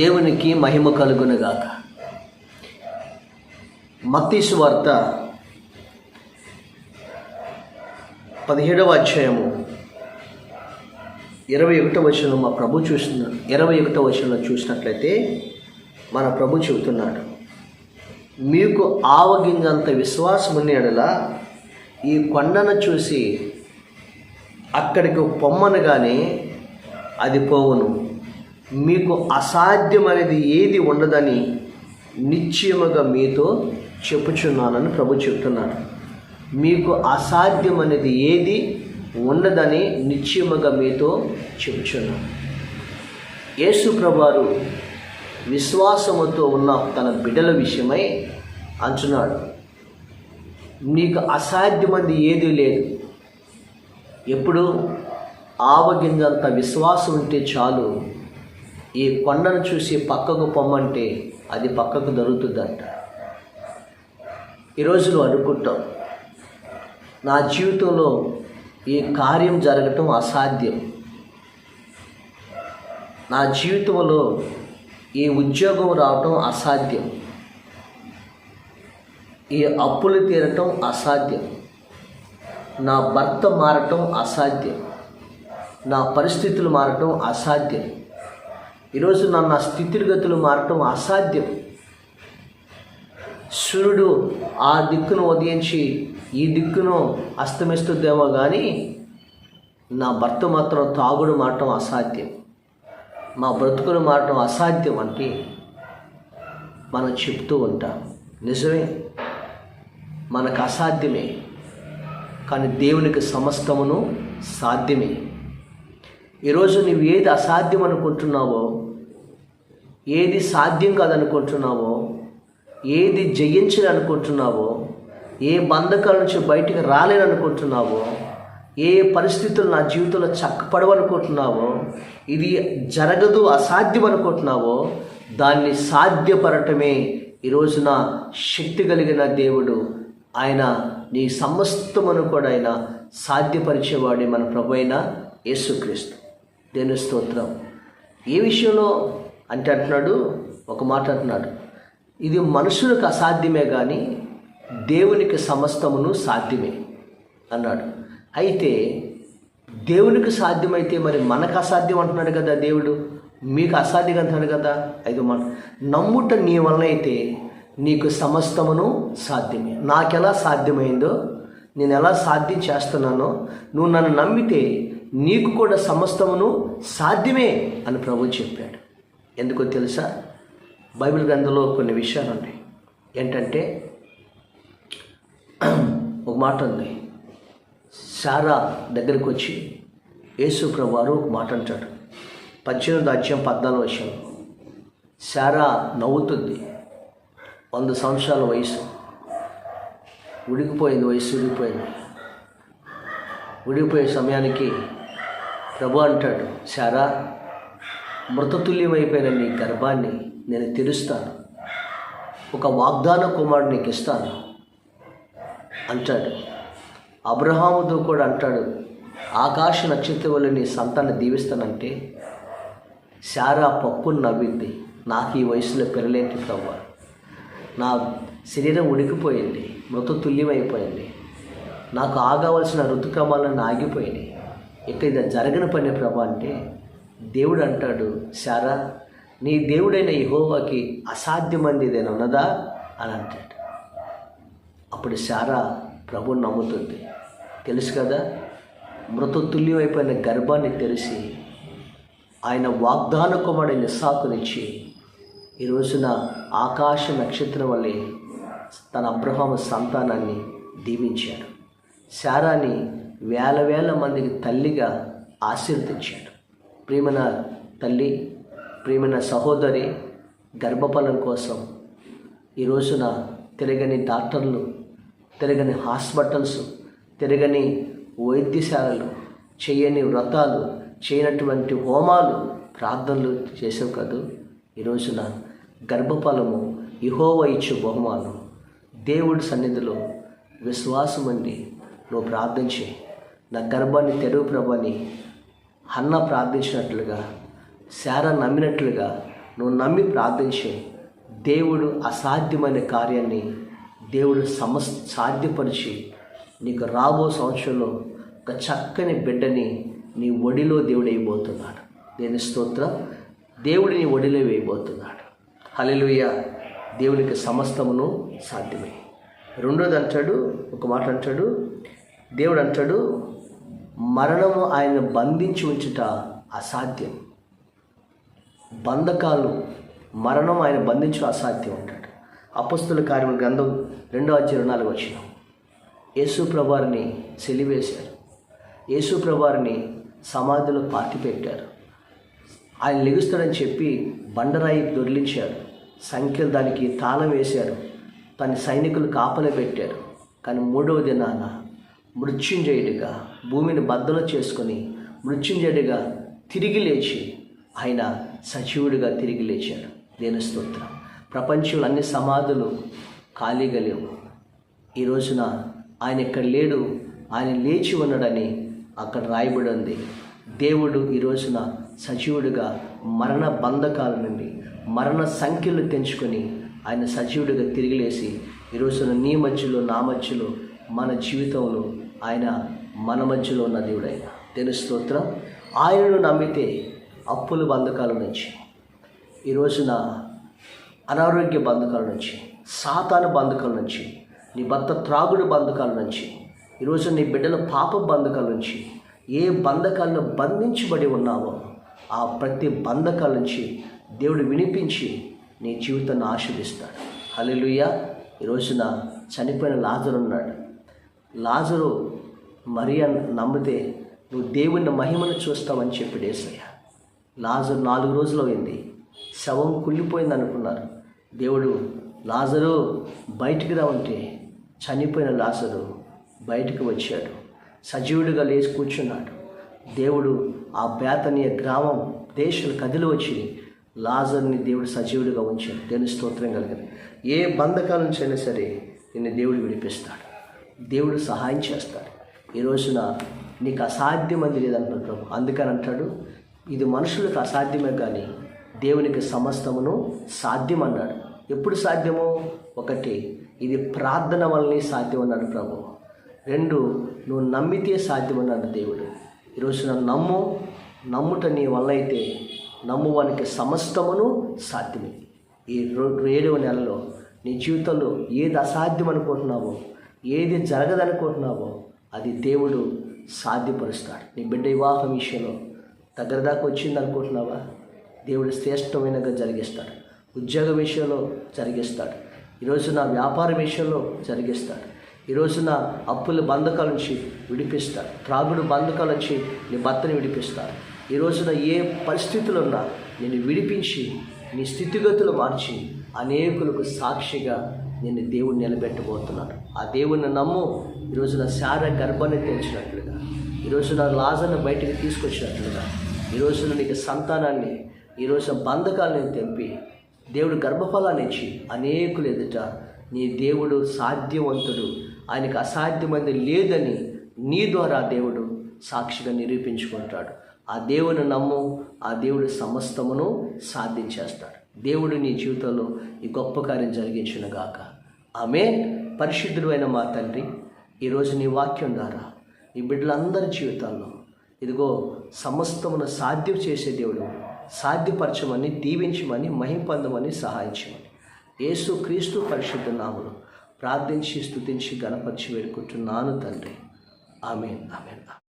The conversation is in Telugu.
దేవునికి మహిమ కలుగునుగాక. మత్తీసు వార్త పదిహేడవ అధ్యాయము ఇరవై ఒకటో వచనం మా ప్రభు చూసిన ఇరవై ఒకటో వచనంలో చూసినట్లయితే మన ప్రభు చెబుతున్నాడు మీకు ఆవగింజంత విశ్వాసం ఉండేలా ఈ కొండను చూసి అక్కడికి పొమ్మను కానీ అది పోవును. మీకు అసాధ్యం అనేది ఏది ఉండదని నిశ్చయముగా మీతో చెప్పుచున్నానని ప్రభు చెప్తున్నాడు. మీకు అసాధ్యం అనేది ఏది ఉండదని నిశ్చయముగా మీతో చెప్పుచున్నాను. యేసు ప్రభువారు విశ్వాసముతో ఉన్న తన బిడ్డల విషయమై అంటున్నాడు నీకు అసాధ్యమంది ఏది లేదు. ఎప్పుడు ఆవగింజంత విశ్వాసం ఉంటే చాలు. ఈ కొండను చూసి పక్కకు పొమ్మంటే అది పక్కకు దొరుకుతుందంట. ఈరోజు నువ్వు అనుకుంటావు నా జీవితంలో ఈ కార్యం జరగటం అసాధ్యం. నా జీవితంలో ఈ ఉద్యోగం రావటం అసాధ్యం. ఈ అప్పులు తీరటం అసాధ్యం. నా భర్త మారటం అసాధ్యం. నా పరిస్థితులు మారటం అసాధ్యం. ఈరోజు నన్ను నా స్థితిగతులు మారటం అసాధ్యం. సూర్యుడు ఆ దిక్కును ఉదయించి ఈ దిక్కును అస్తమిస్తుందేమో కానీ నా భర్త మాత్రం తాగుడు మారటం అసాధ్యం. మా బ్రతుకులు మారటం అసాధ్యం అంటే మనం చెప్తూ ఉంటాం. నిజమే మనకు అసాధ్యమే కానీ దేవునికి సమస్తమును సాధ్యమే. ఈరోజు నువ్వు ఏది అసాధ్యం అనుకుంటున్నావో ఏది సాధ్యం కాదనుకుంటున్నావో ఏది జయించాలనుకుంటున్నావో ఏ బంధకాల నుంచి బయటికి రాలేననుకుంటున్నావో ఏ పరిస్థితులు నా జీవితంలో చక్కపడవనుకుంటున్నావో ఇది జరగదు అసాధ్యం అనుకుంటున్నావో దాన్ని సాధ్యపడటమే ఈరోజున శక్తి కలిగిన దేవుడు. ఆయన నీ సమస్తమును కూడా ఆయన సాధ్యపరిచేవాడే మన ప్రభు అయిన యేసుక్రీస్తు. దేని స్తోత్రం. ఏ విషయంలో అంటే అంటున్నాడు ఒక మాట అంటున్నాడు. ఇది మనుషులకు అసాధ్యమే కానీ దేవునికి సమస్తమును సాధ్యమే అన్నాడు. అయితే దేవునికి సాధ్యమైతే మరి మనకు అసాధ్యం అంటున్నాడు కదా దేవుడు? మీకు అసాధ్యం అంటున్నాడు కదా? అయితే మన నమ్ముట నీ వలన అయితే నీకు సమస్తమును సాధ్యమే. నాకెలా సాధ్యమైందో నేను ఎలా సాధ్యం చేస్తున్నానో నువ్వు నన్ను నమ్మితే నీకు కూడా సమస్తమును సాధ్యమే అని ప్రభు చెప్పాడు. ఎందుకో తెలుసా? బైబిల్ గ్రంథంలో కొన్ని విషయాలు ఉన్నాయి. ఏంటంటే ఒక మాట ఉంది. సారా దగ్గరికి వచ్చి యేసుప్రభు వారు ఒక మాట అంటాడు. పద్దెనిమిది అధ్యాయం పద్నాలుగు విషయం సారా నవ్వుతుంది. వంద సంవత్సరాల వయసు. ఉడికిపోయింది వయసు ఉడికిపోయింది. ఉడికిపోయే సమయానికి ప్రభు అంటాడు సారా మృతతుల్యమైపోయిన నీ గర్భాన్ని నేను తెరుస్తాను. ఒక వాగ్దాన కుమారుడు నీకు ఇస్తాను. అంటాడు. అబ్రహాముతో కూడా అంటాడు ఆకాశ నక్షత్రం వల్ల నీ సంతాన్ని దీవిస్తానంటే శారా పప్పును నవ్వింది. నాకు ఈ వయసులో పెరలేంటి తవ్వ నా శరీరం ఉడికిపోయింది మృతతుల్యమైపోయింది. నాకు ఆగవలసిన ఋతుక్రమాలను ఆగిపోయినాయి. ఇక ఇది జరగని పని ప్రభా అంటే దేవుడు అంటాడు శారా నీ దేవుడైన యహోవాకి అసాధ్యమంది ఏదైనా ఉన్నదా? అని అంటాడు. అప్పుడు శారా ప్రభుని నమ్ముతుంది. తెలుసు కదా మృతతుల్యమైపోయిన గర్భాన్ని తెరిచి ఆయన వాగ్దాన కుమారుడైన ఇస్సాకునిచ్చి ఈ రోజున ఆకాశ నక్షత్రం వల్లే తన అబ్రహాము సంతానాన్ని దీవించాడు. శారాని వేల వేల మందికి తల్లిగా ఆశీర్వదించాడు. ప్రియమైన తల్లి ప్రియమైన సహోదరి గర్భఫలం కోసం ఈ రోజున తిరగని డాక్టర్లు తిరగని హాస్పిటల్స్ తిరగని వైద్యశాలలు చేయని వ్రతాలు చేయనటువంటి హోమాలు ప్రార్థనలు చేసావు కదూ. ఈ రోజున గర్భఫలము ఇహోవ ఇచ్చు బహుమానం. దేవుడి సన్నిధిలో విశ్వాసం అండి నువ్వు ప్రార్థించే నా గర్భాన్ని తెరువు ప్రభని హన్న ప్రార్థించినట్లుగా శార నమ్మినట్లుగా నువ్వు నమ్మి ప్రార్థించే దేవుడు అసాధ్యమైన కార్యాన్ని దేవుడు సమస్ సాధ్యపరిచి నీకు రాబో సంవత్సరంలో ఒక చక్కని బిడ్డని నీ ఒడిలో దేవుడు వేయబోతున్నాడు. దేని స్తోత్ర దేవుడు నీ ఒడిలో వేయబోతున్నాడు. హల్లెలూయా. దేవునికి సమస్తమును సాధ్యమే. రెండోది అంటాడు ఒక మాట అంటాడు దేవుడు అంటాడు మరణము ఆయన బంధించి ఉంచుట అసాధ్యం. బంధకాలు మరణం ఆయన బంధించడం అసాధ్యం అంటాడు. అపస్తుల కార్యముల గ్రంథం రెండో అధ్యాయం నాలుగు వచ్చిన యేసు ప్రభారిని సెలివేశారు యేసు ప్రభారిని సమాధిలో పాతిపెట్టారు. ఆయన లెగుస్తాడని చెప్పి బండరాయి దొర్లించారు సంఖ్యలు దానికి తాళం వేశారు. తన సైనికులు కాపలు పెట్టారు. కానీ మూడవ దినాన మృత్యుంజయుడిగా భూమిని బద్దలు చేసుకొని మృత్యుంజడిగా తిరిగి లేచి ఆయన సజీవుడిగా తిరిగి లేచాడు. దేని స్తోత్రం. ప్రపంచంలో అన్ని సమాధులు ఖాళీగా లేవు ఈ రోజున ఆయన ఇక్కడ లేడు. ఆయన లేచి ఉన్నాడని అక్కడ రాయబడి ఉంది. దేవుడు ఈ రోజున సజీవుడిగా మరణ బంధకాల నుండి మరణ సంఖ్యలు తెంచుకొని ఆయన సజీవుడిగా తిరిగి లేచి ఈ రోజున నీ మధ్యలో నా మధ్యలో మన జీవితంలో ఆయన మన మధ్యలో ఉన్న దేవుడైన. తెలుసు స్తోత్రం. ఆయనను నమ్మితే అప్పుల బంధకాల నుంచి ఈ రోజున అనారోగ్య బంధకాల నుంచి సాతాను బంధకాల నుంచి నీ భర్త త్రాగుడు బంధకాల నుంచి ఈరోజు నీ బిడ్డల పాప బంధకాల నుంచి ఏ బంధకాలను బంధించబడి ఉన్నావో ఆ ప్రతి బంధకాల నుంచి దేవుడు వినిపించి నీ జీవితాన్ని ఆశీర్దిస్తాడు హల్లెలూయా. ఈ రోజున చనిపోయిన లాజరు ఉన్నాడు. లాజరు మరియ నమ్మితే నువ్వు దేవుని మహిమను చూస్తావని చెప్పి డేసయ్య లాజరు నాలుగు రోజులు అయింది. శవం కుళ్ళిపోయింది అనుకున్నారు. దేవుడు లాజరు బయటికి రావంటే చనిపోయిన లాజరు బయటికి వచ్చాడు. సజీవుడిగా లేచి కూర్చున్నాడు. దేవుడు ఆ బేతనీయ గ్రామం దేశాలు కదిలి వచ్చి లాజర్ని దేవుడు సజీవుడిగా ఉంచాడు. దేని స్తోత్రం కలిగింది. ఏ బంధకాల నుంచి అయినా సరే నిన్ను దేవుడు విడిపిస్తాడు. దేవుడు సహాయం చేస్తాడు. ఈ రోజున నీకు అసాధ్యమంది లేదంటున్నాడు ప్రభు. అందుకని అంటాడు ఇది మనుషులకు అసాధ్యమే కానీ దేవునికి సమస్తమును సాధ్యం అన్నాడు ఎప్పుడు సాధ్యమో? ఒకటి ఇది ప్రార్థన వల్లనే సాధ్యం అన్నాడు ప్రభు. రెండు నువ్వు నమ్మితే సాధ్యమన్నాడు దేవుడు. ఈరోజు నన్ను నమ్ము నమ్ముట నీ వల్ల అయితే నమ్మువానికి సమస్తమును సాధ్యమే. ఈ రో- ఏడవ నెలలో నీ జీవితంలో ఏది అసాధ్యం అనుకుంటున్నావో ఏది జరగదనుకుంటున్నావో అది దేవుడు సాధ్యపరుస్తాడు. నీ బిడ్డ వివాహం విషయంలో దగ్గర దాకా వచ్చింది అనుకుంటున్నావా? దేవుడు శ్రేష్టమైనగా జరిగిస్తాడు. ఉద్యోగ విషయంలో జరిగిస్తాడు. ఈరోజు నా వ్యాపార విషయంలో జరిగిస్తాడు. ఈరోజు నా అప్పుల బంధకాల నుంచి విడిపిస్తాడు. త్రాగుడు బంధకాల నుంచి నీ భర్తని విడిపిస్తాడు. ఈ రోజున ఏ పరిస్థితులు ఉన్నా నేను విడిపించి నీ స్థితిగతులు మార్చి అనేకులకు సాక్షిగా నేను దేవుడు నిలబెట్టబోతున్నాను ఆ దేవుణ్ణి నమ్ము ఈ రోజున శార గర్భాన్ని తెంచినట్లుగా ఈ నా లాజను బయటికి తీసుకొచ్చినట్లుగా ఈ రోజున నీకు సంతానాన్ని ఈ రోజున బంధకాలను తెంపి దేవుడు గర్భఫలాన్ని ఇచ్చి అనేకులు ఎదుట నీ దేవుడు సాధ్యవంతుడు. ఆయనకు అసాధ్యమైనది లేదని నీ ద్వారా దేవుడు సాక్షిగా నిరూపించుకుంటాడు. ఆ దేవుని నమ్ము ఆ దేవుడు సమస్తమును సాధించేస్తాడు. దేవుడు నీ జీవితంలో ఈ గొప్ప కార్యం జరిగించిన గాక ఆమె పరిశుద్ధుడు మా తండ్రి ఈరోజు నీ వాక్యం ద్వారా ఈ బిడ్డలందరి జీవితాల్లో ఇదిగో సమస్తమును సాధ్యం చేసే దేవుడు సాధ్యపరచమని దీవించమని మహింపొందమని సహాయించమని. యేసు క్రీస్తు పరిశుద్ధ నామలు ప్రార్థించి స్థుతించి గణపరిచి వేడుకుంటున్నాను తండ్రి. Amen amen.